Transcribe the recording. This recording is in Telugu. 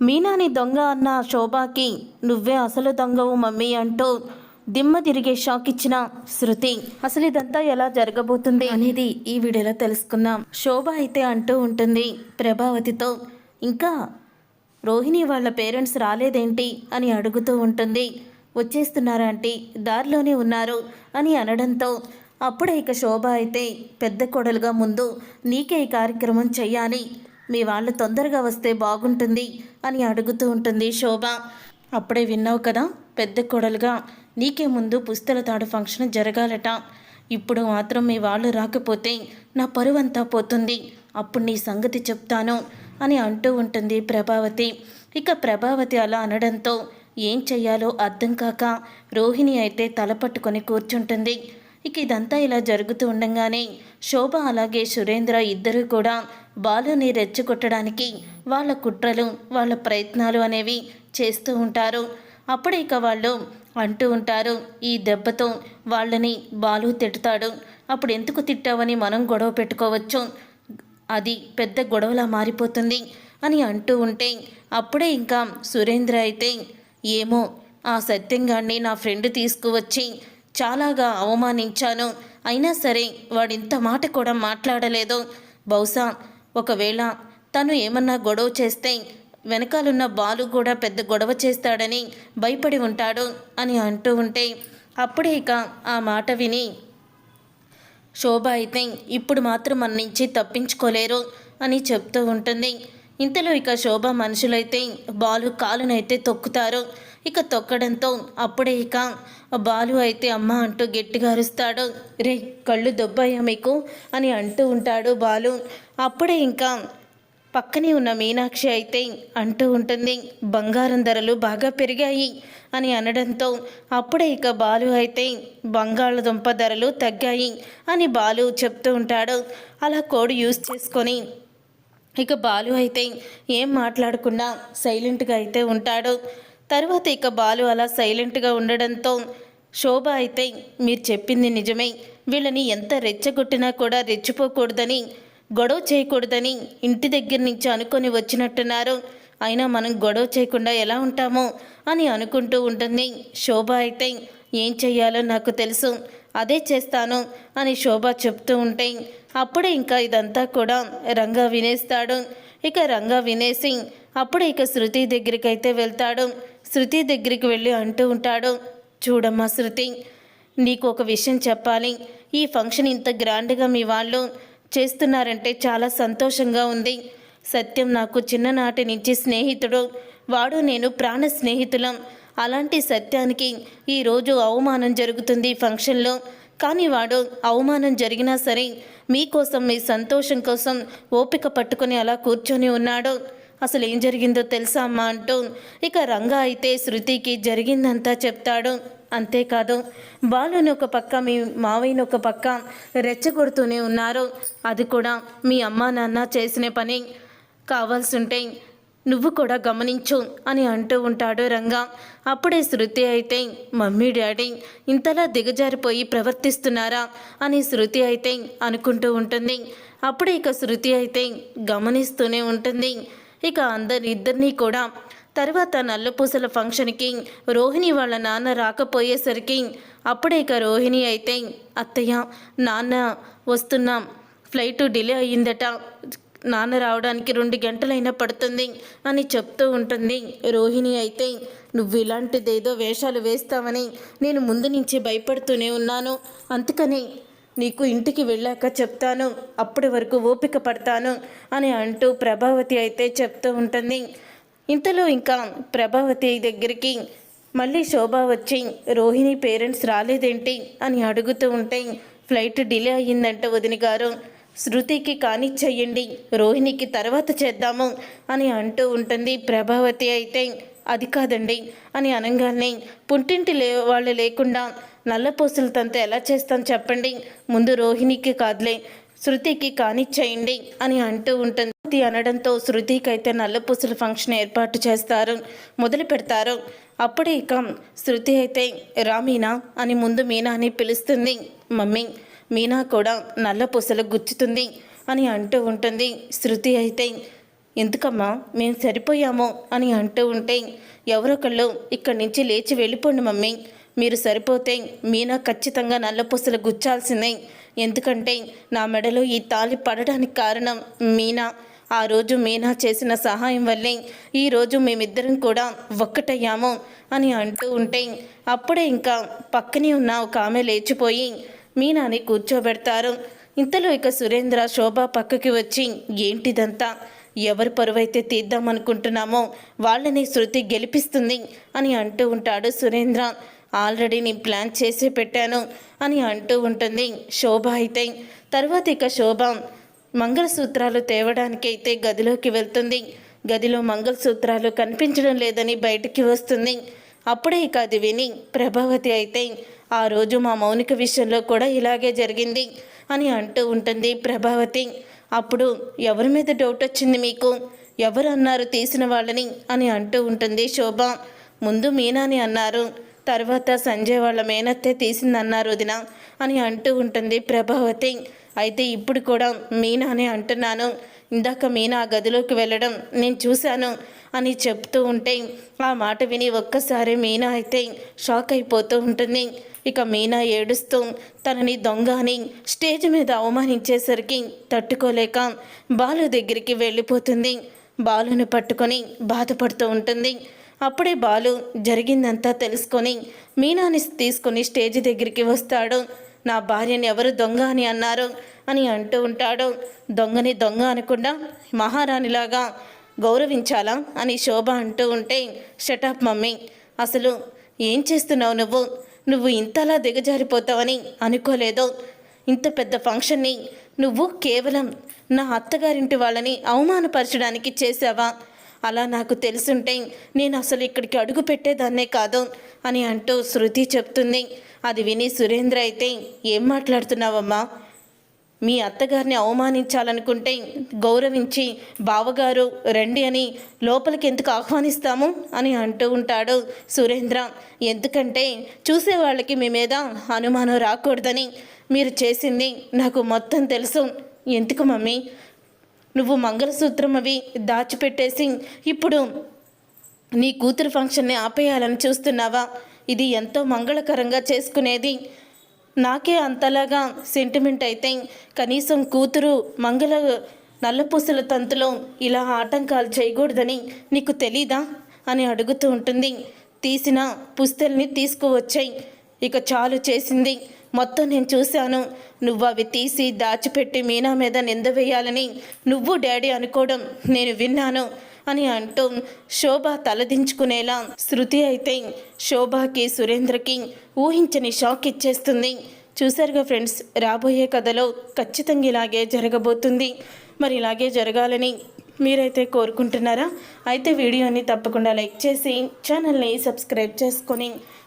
మీనాని దొంగ అన్న శోభాకి నువ్వే అసలు దొంగవు మమ్మీ అంటూ దిమ్మ తిరిగే షాక్ ఇచ్చిన శృతి. అసలు ఇదంతా ఎలా జరగబోతుంది? అనేది ఈ వీడియోలో తెలుసుకుందాం. శోభ అయితే అంటూ ఉంటుంది ప్రభావతితో ఇంకా రోహిణి వాళ్ళ పేరెంట్స్ రాలేదేంటి? అని అడుగుతూ ఉంటుంది. వచ్చేస్తున్నారా దారిలోనే ఉన్నారు అని అనడంతో అప్పుడే ఇక శోభ అయితే పెద్ద కొడలుగా ముందు నీకే ఈ కార్యక్రమం చెయ్యాలి. మీ వాళ్ళు తొందరగా వస్తే బాగుంటుంది అని అడుగుతూ ఉంటుంది శోభ. అప్పుడే విన్నావు కదా పెద్ద కొడలుగా నీకే ముందు పుస్తల తాడు ఫంక్షన్ జరగాలట. ఇప్పుడు మాత్రం మీ వాళ్ళు రాకపోతే నా పరువంతా పోతుంది. అప్పుడు నీ సంగతి చెప్తాను అని అంటూ ఉంటుంది ప్రభావతి. ఇక ప్రభావతి అలా అనడంతో ఏం చెయ్యాలో అర్థం కాక రోహిణి అయితే తల పట్టుకొని కూర్చుంటుంది. ఇక ఇదంతా ఇలా జరుగుతూ ఉండగానే శోభ అలాగే సురేంద్ర ఇద్దరూ కూడా బాలుని రెచ్చగొట్టడానికి వాళ్ళ కుట్రలు వాళ్ళ ప్రయత్నాలు అనేవి చేస్తూ ఉంటారు. అప్పుడు ఇక వాళ్ళు అంటూ ఉంటారు ఈ దెబ్బతో వాళ్ళని బాలు తిడతాడు. అప్పుడు ఎందుకు తిట్టావని మనం గొడవ పెట్టుకోవచ్చు? అది పెద్ద గొడవలా మారిపోతుంది అని అంటూ ఉంటే అప్పుడే ఇంకా సురేంద్ర అయితే ఏమో ఆ సత్యంగాన్ని నా ఫ్రెండ్ తీసుకువచ్చి చాలాగా అవమానించాను. అయినా సరే వాడింత మాట కూడా మాట్లాడలేదు. బహుశా ఒకవేళ తను ఏమన్నా గొడవ చేస్తే వెనకాలన్న బాలు కూడా పెద్ద గొడవ చేస్తాడని భయపడి ఉంటాడు అని అంటూ ఉంటే అప్పుడే ఇక ఆ మాట విని శోభ అయితే ఇప్పుడు మాత్రం మన నుంచి తప్పించుకోలేరు అని చెప్తూ ఉంటుంది. ఇంతలో ఇక శోభ మనుషులైతే బాలు కాలునైతే తొక్కుతారు. ఇక తొక్కడంతో అప్పుడే ఇక బాలు అయితే అమ్మ అంటూ గట్టిగా అరుస్తాడు. రే కళ్ళు దొబ్బాయా మీకు? అని అంటూ ఉంటాడు బాలు. అప్పుడే ఇంకా పక్కనే ఉన్న మీనాక్షి అయితే అంటూ ఉంటుంది. బంగారం ధరలు బాగా పెరిగాయి అని అనడంతో అప్పుడే ఇక బాలు అయితే బంగాళదుంప ధరలు తగ్గాయి అని బాలు చెప్తూ ఉంటాడు. అలా కోడ్ యూస్ చేసుకొని ఇక బాలు అయితే ఏం మాట్లాడకుండా సైలెంట్గా అయితే ఉంటాడు. తర్వాత ఇక బాలు అలా సైలెంట్గా ఉండడంతో శోభ అయితే మీరు చెప్పింది నిజమే. వీళ్ళని ఎంత రెచ్చగొట్టినా కూడా రెచ్చిపోకూడదని గొడవ చేయకూడదని ఇంటి దగ్గర నుంచి అనుకొని వచ్చినట్టున్నారు. అయినా మనం గొడవ చేయకుండా ఎలా ఉంటామో అని అనుకుంటూ ఉంటుంది శోభ అయితే. ఏం చెయ్యాలో నాకు తెలుసు అదే చేస్తాను అని శోభ చెప్తూ ఉంటే అప్పుడే ఇంకా ఇదంతా కూడా రంగా వినేస్తాడు. ఇక రంగా వినేసి అప్పుడే ఇక శృతి దగ్గరికి అయితే వెళ్తాడు. శృతి దగ్గరికి వెళ్ళి అంటూ ఉంటాడు చూడమ్మా శృతి నీకు ఒక విషయం చెప్పాలి. ఈ ఫంక్షన్ ఇంత గ్రాండ్గా మీ వాళ్ళు చేస్తున్నారంటే చాలా సంతోషంగా ఉంది. సత్యం నాకు చిన్ననాటి నుంచి స్నేహితుడు. వాడు నేను ప్రాణ స్నేహితులం. అలాంటి సత్యానికి ఈరోజు అవమానం జరుగుతుంది ఫంక్షన్లో. కానీ వాడు అవమానం జరిగినా సరే మీకోసం మీ సంతోషం కోసం ఓపిక పట్టుకొని అలా కూర్చొని ఉన్నాడు. అసలు ఏం జరిగిందో తెలుసా అమ్మా అంటూ ఇక రంగా అయితే శృతికి జరిగిందంతా చెప్తాడు. అంతేకాదు బాలుని ఒక పక్క మీ మావయ్యని ఒక పక్క రెచ్చగొడుతూనే ఉన్నారు. అది కూడా మీ అమ్మా నాన్న చేసిన పని. కావాల్సుంటే నువ్వు కూడా గమనించు అని అంటూ ఉంటాడు రంగా. అప్పుడే శృతి అయితే మమ్మీ డాడీ ఇంతలా దిగజారిపోయి ప్రవర్తిస్తున్నారా? అని శృతి అయితే అనుకుంటూ ఉంటుంది. అప్పుడే ఇక శృతి అయితే గమనిస్తూనే ఉంటుంది. ఇక అందరి ఇద్దరినీ కూడా తర్వాత నల్లపూసల ఫంక్షన్కి రోహిణి వాళ్ళ నాన్న రాకపోయేసరికి అప్పుడే ఇక రోహిణి అయితే అత్తయ్య నాన్న వస్తున్నాం. ఫ్లైట్ డిలే అయ్యిందట. నాన్న రావడానికి రెండు గంటలైనా పడుతుంది అని చెప్తూ ఉంటుంది. రోహిణి అయితే నువ్వు ఇలాంటిదేదో వేషాలు వేస్తావని నేను ముందు నుంచి భయపడుతూనే ఉన్నాను. అందుకని నీకు ఇంటికి వెళ్ళాక చెప్తాను అప్పటి వరకు ఓపిక పడతాను అని అంటూ ప్రభావతి అయితే చెప్తూ ఉంటుంది. ఇంతలో ఇంకా ప్రభావతి దగ్గరికి మళ్ళీ శోభ వచ్చి రోహిణి పేరెంట్స్ రాలేదేంటి? అని అడుగుతూ ఉంటే ఫ్లైట్ డిలే అయ్యిందంట వదిన గారు. శృతికి కానిచ్చేయండి రోహిణికి తర్వాత చేద్దాము అని అంటూ ఉంటుంది ప్రభావతి అయితే. అది కాదండి అని అనగానే పుట్టింటి లే వాళ్ళు లేకుండా నల్లపూసల తంత ఎలా చేస్తాను చెప్పండి? ముందు రోహిణికి కాదులే శృతికి కానిచ్చేయండి అని అంటూ ఉంటుంది. శృతి అనడంతో శృతికి అయితే నల్లపూసల ఫంక్షన్ ఏర్పాటు చేస్తారు మొదలు పెడతారు. అప్పుడే ఇక శృతి అయితే రా మీనా అని ముందు మీనాని పిలుస్తుంది. మమ్మీ మీనా కూడా నల్లపూసలు గుచ్చుతుంది అని అంటూ ఉంటుంది. శృతి అయితే ఎందుకమ్మా మేము సరిపోయాము అని అంటూ ఉంటే ఎవరొకళ్ళు ఇక్కడి నుంచి లేచి వెళ్ళిపోండి మమ్మీ మీరు సరిపోతే మీనా ఖచ్చితంగా నల్లపూసలు గుచ్చాల్సిందే. ఎందుకంటే నా మెడలో ఈ తాళి పడడానికి కారణం మీనా. ఆ రోజు మీనా చేసిన సహాయం వల్లే ఈరోజు మేమిద్దరం కూడా ఒక్కటయ్యాము అని అంటూ ఉంటే అప్పుడే ఇంకా పక్కనే ఉన్న ఒక ఆమె లేచిపోయి మీనాని కూర్చోబెడతారు. ఇంతలో ఇక సురేంద్ర శోభ పక్కకి వచ్చి ఏంటిదంతా? ఎవరి పరువైతే తీద్దామనుకుంటున్నామో వాళ్ళని శృతి గెలిపిస్తుంది అని అంటూ ఉంటాడు సురేంద్ర. ఆల్రెడీ నేను ప్లాన్ చేసే పెట్టాను అని అంటూ ఉంటుంది శోభ అయితే. తర్వాత ఇక శోభ మంగళసూత్రాలు తేవడానికి అయితే గదిలోకి వెళ్తుంది. గదిలో మంగళసూత్రాలు కనిపించడం లేదని బయటికి వస్తుంది. అప్పుడే ఇక అది విని ప్రభావతి అయితే ఆ రోజు మా మౌనిక విషయంలో కూడా ఇలాగే జరిగింది అని అంటూ ఉంటుంది ప్రభావతి. అప్పుడు ఎవరి మీద డౌట్ వచ్చింది మీకు? ఎవరు అన్నారు తీసిన వాళ్ళని? అని అంటూ ఉంటుంది శోభ. ముందు మీనాని అన్నారు. తర్వాత సంజయ్ వాళ్ళ మేనత్తే తీసిందన్నారు వదిన అని అంటూ ఉంటుంది ప్రభావతి. అయితే ఇప్పుడు కూడా మీనా అని అంటున్నాను. ఇందాక మీనా ఆ గదిలోకి వెళ్ళడం నేను చూశాను అని చెప్తూ ఉంటే ఆ మాట విని ఒక్కసారి మీనా అయితే షాక్ అయిపోతూ ఉంటుంది. ఇక మీనా ఏడుస్తూ తనని దొంగ అని స్టేజ్ మీద అవమానించేసరికి తట్టుకోలేక బాలు దగ్గరికి వెళ్ళిపోతుంది. బాలుని పట్టుకొని బాధపడుతూ ఉంటుంది. అప్పుడే బాలు జరిగిందంతా తెలుసుకొని మీనాని తీసుకొని స్టేజ్ దగ్గరికి వస్తాడు. నా భార్యని ఎవరు దొంగ అని అన్నారు అని అంటూ ఉంటాడు. దొంగని దొంగ అనకుండా మహారాణిలాగా గౌరవించాలా అని శోభ అంటూ ఉంటే షటప్ మమ్మీ. అసలు ఏం చేస్తున్నావు నువ్వు? నువ్వు ఇంతలా దిగజారిపోతావని అనుకోలేదు. ఇంత పెద్ద ఫంక్షన్ని నువ్వు కేవలం నా అత్తగారింటి వాళ్ళని అవమానపరచడానికి చేసావా అలా నాకు తెలుసుంటే నేను అసలు ఇక్కడికి అడుగు పెట్టేదాన్నే కాదు అని అంటూ శృతి చెప్తుంది. అది విని సురేంద్ర అయితే ఏం మాట్లాడుతున్నావమ్మా? మీ అత్తగారిని అవమానించాలనుకుంటే గౌరవించి బావగారు రండి అని లోపలికి ఎందుకు ఆహ్వానిస్తాము? అని అంటూ ఉంటాడు సురేంద్ర. ఎందుకంటే చూసే వాళ్ళకి మీ మీద అనుమానం రాకూడదని మీరు చేసింది నాకు మొత్తం తెలుసు. ఎందుకు మమ్మీ? నువ్వు మంగళసూత్రం అవి దాచిపెట్టేసి ఇప్పుడు నీ కూతురు ఫంక్షన్ని ఆపేయాలని చూస్తున్నావా? ఇది ఎంతో మంగళకరంగా చేసుకునేది. నాకే అంతలాగా సెంటిమెంట్ అయితే కనీసం కూతురు మంగళ నల్లపూసల తంతులో ఇలా ఆటంకాలు చేయకూడదని నీకు తెలీదా? అని అడుగుతూ ఉంటుంది. తీసిన పుస్తల్ని తీసుకువచ్చాయి. ఇక చాలు చేసింది. మొత్తం నేను చూశాను. నువ్వు అవి తీసి దాచిపెట్టి మీనా మీద నింద వేయాలని నువ్వు డాడీ అనుకోవడం నేను విన్నాను అని అంటూ శోభ తలదించుకునేలా శృతి అయితే శోభకి సురేంద్రకి ఊహించని షాక్ ఇచ్చేస్తుంది. చూసారుగా ఫ్రెండ్స్ రాబోయే కథలో ఖచ్చితంగా ఇలాగే జరగబోతుంది. మరి ఇలాగే జరగాలని మీరైతే కోరుకుంటున్నారా? అయితే వీడియోని తప్పకుండా లైక్ చేసి ఛానల్ని సబ్స్క్రైబ్ చేసుకొని